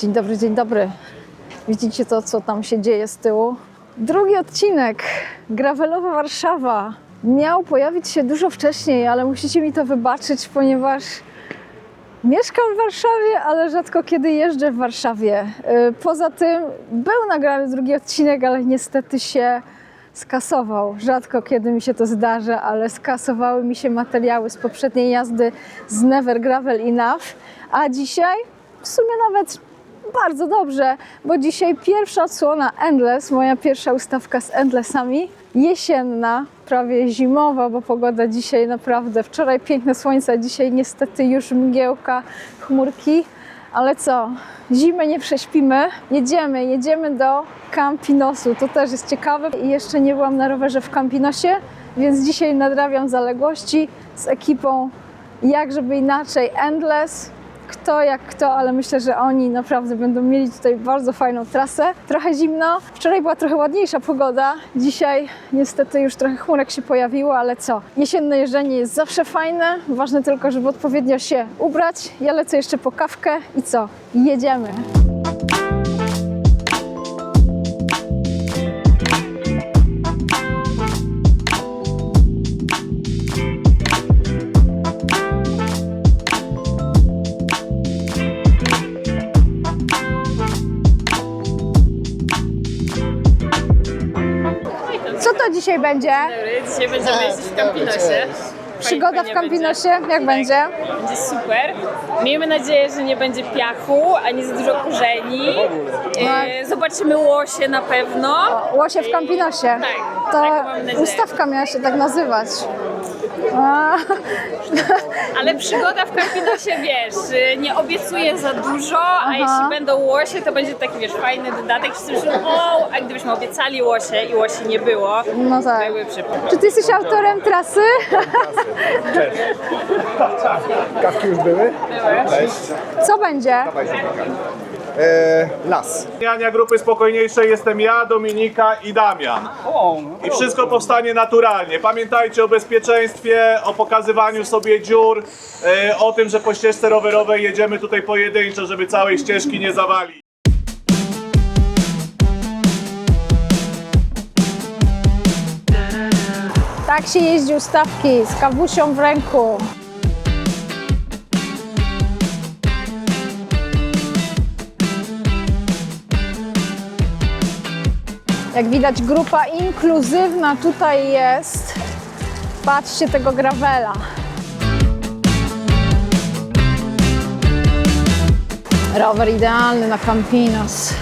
Dzień dobry, dzień dobry. Widzicie to, co tam się dzieje z tyłu? Drugi odcinek, Gravelowa Warszawa. Miał pojawić się dużo wcześniej, ale musicie mi to wybaczyć, ponieważ mieszkam w Warszawie, ale rzadko kiedy jeżdżę w Warszawie. Yy, Poza tym był nagrany drugi odcinek, ale niestety się skasował. Rzadko kiedy mi się to zdarza, ale skasowały mi się materiały z poprzedniej jazdy z Never Gravel Enough. A dzisiaj w sumie nawet bardzo dobrze, bo dzisiaj pierwsza odsłona Endless, moja pierwsza ustawka z Endlessami. Jesienna, prawie zimowa, bo pogoda dzisiaj naprawdę, wczoraj piękne słońce, dzisiaj niestety już mgiełka, chmurki. Ale co, zimę nie prześpimy. Jedziemy, jedziemy do Campinosu. To też jest ciekawe. I jeszcze nie byłam na rowerze w Campinosie, więc dzisiaj nadrabiam zaległości z ekipą jak żeby inaczej Endless. Kto jak kto, ale myślę, że oni naprawdę będą mieli tutaj bardzo fajną trasę. Trochę zimno. Wczoraj była trochę ładniejsza pogoda. Dzisiaj niestety już trochę chmurek się pojawiło, ale co? Jesienne jeżdżenie jest zawsze fajne. Ważne tylko, żeby odpowiednio się ubrać. Ja lecę jeszcze po kawkę i co? Jedziemy. Co to dzisiaj będzie? Dzisiaj będziemy jeździć w Campinosie. Przygoda w Campinosie? Jak będzie? Będzie super. Miejmy nadzieję, że nie będzie piachu, ani za dużo korzeni. E, Zobaczymy łosie na pewno. Łosie w Campinosie. Tak, To tak mam nadzieję. ustawka miała się tak nazywać. A, Ale przygoda w Campinosie, wiesz, nie obiecuję za dużo, a Aha. jeśli będą łosie, to będzie taki, wiesz, fajny dodatek. Myślą, o, a gdybyśmy obiecali łosie i łosi nie było, no to tak. przypał. Czy ty jesteś autorem trasy? Kawki już były? Cześć. Co będzie? E, las. Zmiania grupy spokojniejszej jestem ja, Dominika i Damian. I wszystko powstanie naturalnie. Pamiętajcie o bezpieczeństwie, o pokazywaniu sobie dziur, e, o tym, że po ścieżce rowerowej jedziemy tutaj pojedynczo, żeby całej ścieżki nie zawalić. Tak się jeździ ustawki z kawusią w ręku. Jak widać grupa inkluzywna tutaj jest. Patrzcie tego gravela. Rower idealny na Campinos.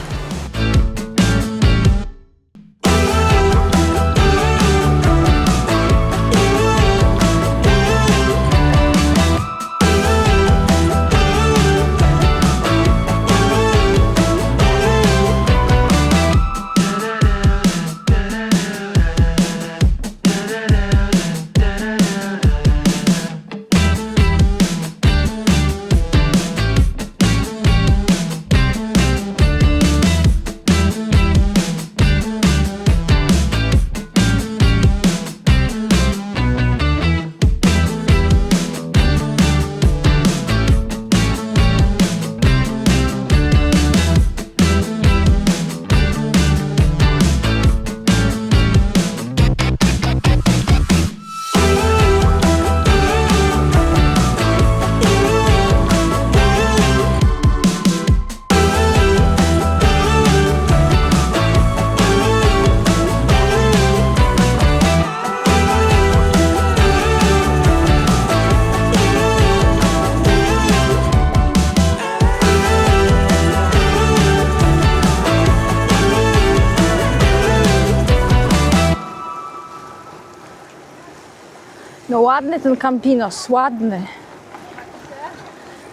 Ładny ten Campinos, ładny.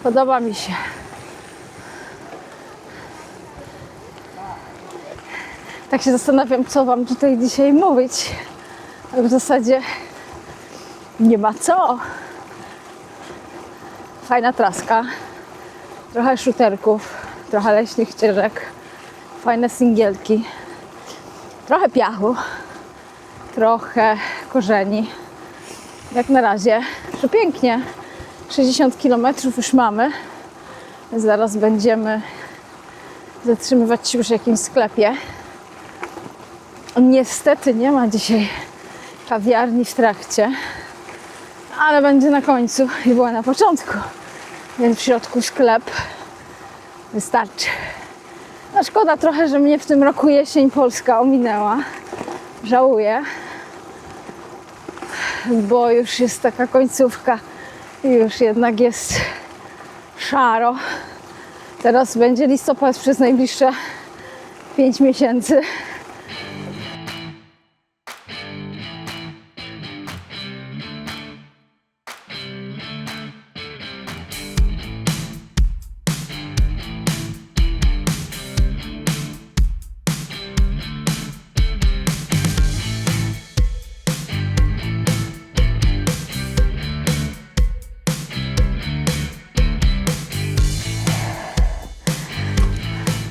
Podoba mi się. Tak się zastanawiam, co Wam tutaj dzisiaj mówić. W zasadzie nie ma co. Fajna traska, trochę szuterków, trochę leśnych ścieżek, fajne singielki, trochę piachu, trochę korzeni. Jak na razie przepięknie. 60 km już mamy. Zaraz będziemy zatrzymywać się już w jakimś sklepie. Niestety nie ma dzisiaj kawiarni w trakcie, ale będzie na końcu i była na początku, więc w środku sklep wystarczy. No szkoda trochę, że mnie w tym roku jesień polska ominęła. Żałuję, bo już jest taka końcówka i już jednak jest szaro. Teraz będzie listopad przez najbliższe 5 miesięcy.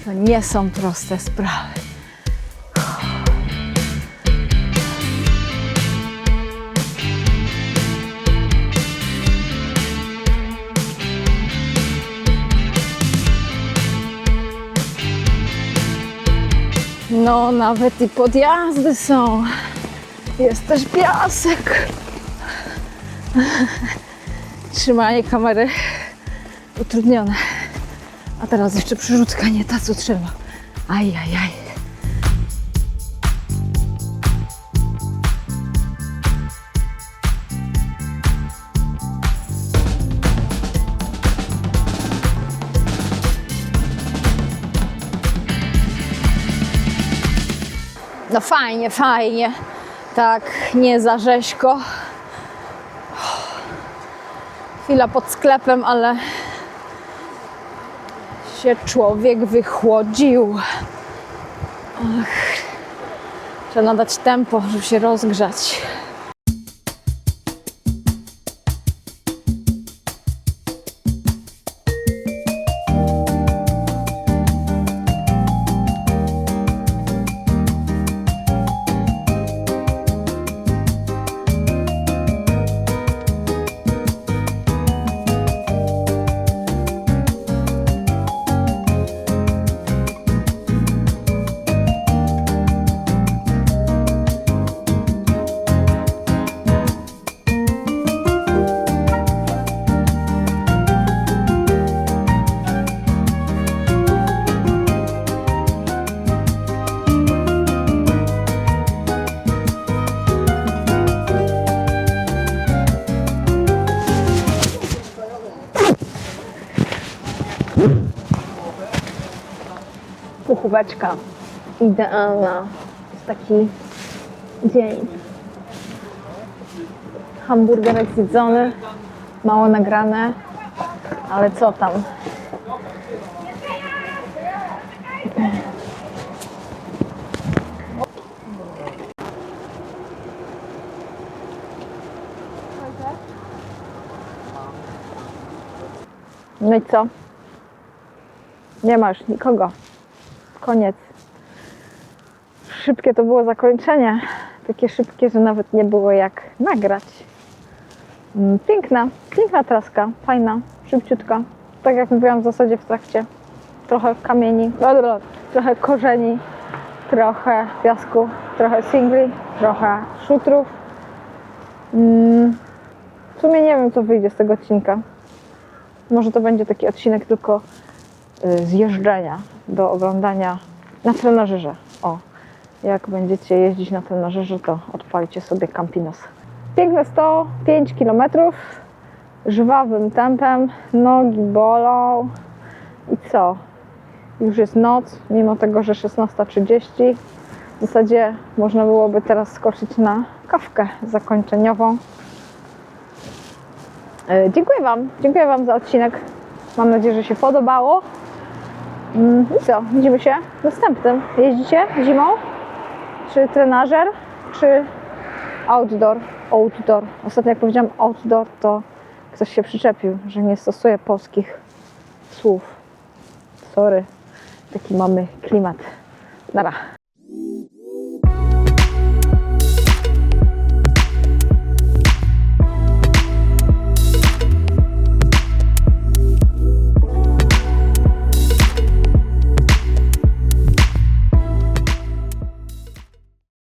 To nie są proste sprawy. No, nawet i podjazdy są. Jest też piasek. Trzymanie kamery utrudnione. A teraz jeszcze przerzutka nie ta, co trzeba. Aj, aj, aj. No fajnie, fajnie. Tak, nie za rzeźko. Chwila pod sklepem, ale się człowiek wychłodził. Ach, trzeba nadać tempo, żeby się rozgrzać. Puchóweczka idealna. Jest taki dzień. Hamburgerek zjedzony, mało nagrane, ale co tam? No i co? Nie ma już nikogo. Koniec. Szybkie to było zakończenie. Takie szybkie, że nawet nie było jak nagrać. Mm, Piękna, piękna traska, fajna, szybciutka. Tak jak mówiłam w zasadzie w trakcie. Trochę kamieni, blablabla, trochę korzeni, trochę piasku, trochę singli, trochę szutrów. Mm, W sumie nie wiem, co wyjdzie z tego odcinka. Może to będzie taki odcinek tylko zjeżdżenia do oglądania na trenażerze. O, jak będziecie jeździć na trenażerze, to odpalicie sobie Campinos. Piękne 105 km, żwawym tempem, nogi bolą i co? Już jest noc, mimo tego, że 16.30. W zasadzie można byłoby teraz skoczyć na kawkę zakończeniową. E, Dziękuję Wam, dziękuję Wam za odcinek. Mam nadzieję, że się podobało. I co? Widzimy się w następnym. Jeździcie zimą? Czy trenażer? Czy outdoor? Outdoor. Ostatnio jak powiedziałam outdoor, to ktoś się przyczepił, że nie stosuję polskich słów. Sorry. Taki mamy klimat. Nara.